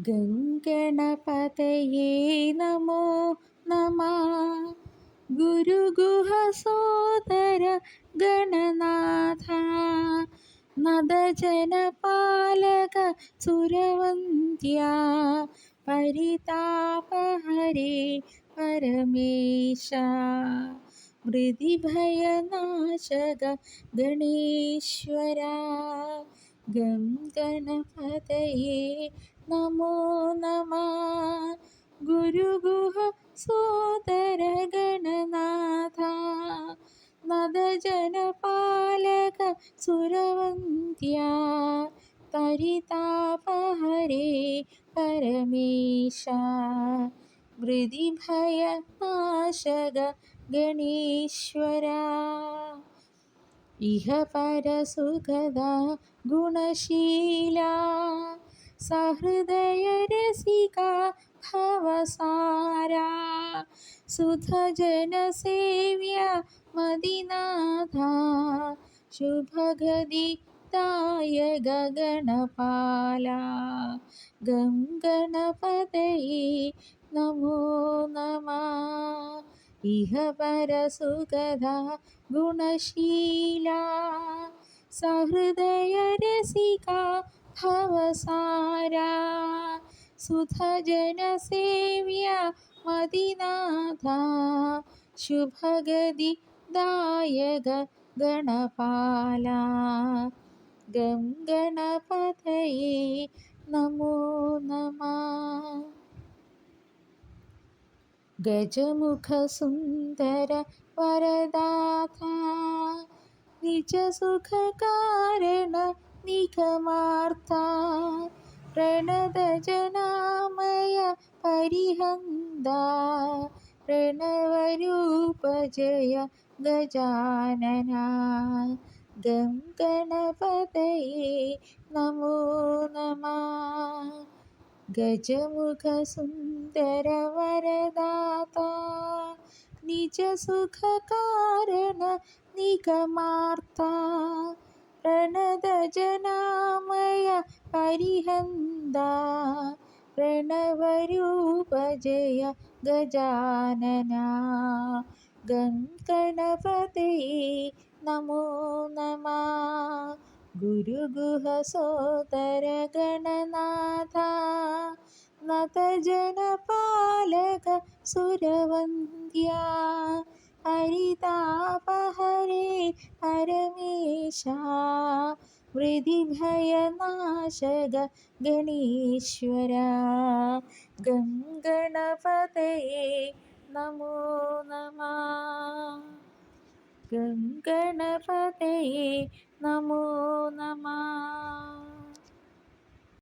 ഗംഗണപതയേ നമോ നമ. ഗുരുഗുഹസോദര ഗണനാഥ. നദജനപാലക സുരവന്ധ്യ പരിതാപഹരേ പരമേശ. മൃതിഭയനാശക ഗണേശ്വര. ഗം ഗണപതയേ നമോ നമ. ഗുരുഗുഹ സോദര ഗണനാഥ നദജനപാലക സുരവന്ധ്യ പരിതാപഹരേ പരമേശ. മൃതിഭയനാശക ഗണേശ്വര. ഇഹ പരസുഖദ ഗുണശീല. സഹൃദയരസിക ഭവസാര സുധജനസേവ്യ മദിനാഥ ശുഭഗതി തായ ഗഗണപാല ഗം ഗണപതയേ നമോ നമ. ഇഹ പരസുഗത ഗുണശീല. സഹൃദയരസിക ഭവസാര സുധജനസേവ്യ മതിനാഥ ശുഭഗതി ദായക ഗണപാല ഗംഗണപതയെ നമോ നമ ഗജമുഖസുന്ദര വരദാഥ നിജസുഖകാരണ നിഗമാർത്ത പ്രണതജനാമയ പരിഹന്ത പ്രണവരൂപജയ ഗജാനന ഗം ഗണപതയേ നമോ നമ ഗജമുഖസുന്ദരവരദാത നിജസുഖകാരണ നിഗമാർത്ത പ്രണതജനാമയ പരിഹന്ത പ്രണവരൂപ ജയ ഗജാനന. ഗംഗണപതയേ നമോ നമ. ഗുരുഗുഹസോദര ഗണനാഥ നതജനപാലക സുരവന്ദ്യ ഹരിതാപഹരേ പരമേശ മൃതിഭയനാശക ഗണീശ്വര ഗംഗണപതയെ നമോ നമ. ഗംഗണപതയെ നമോ നമ.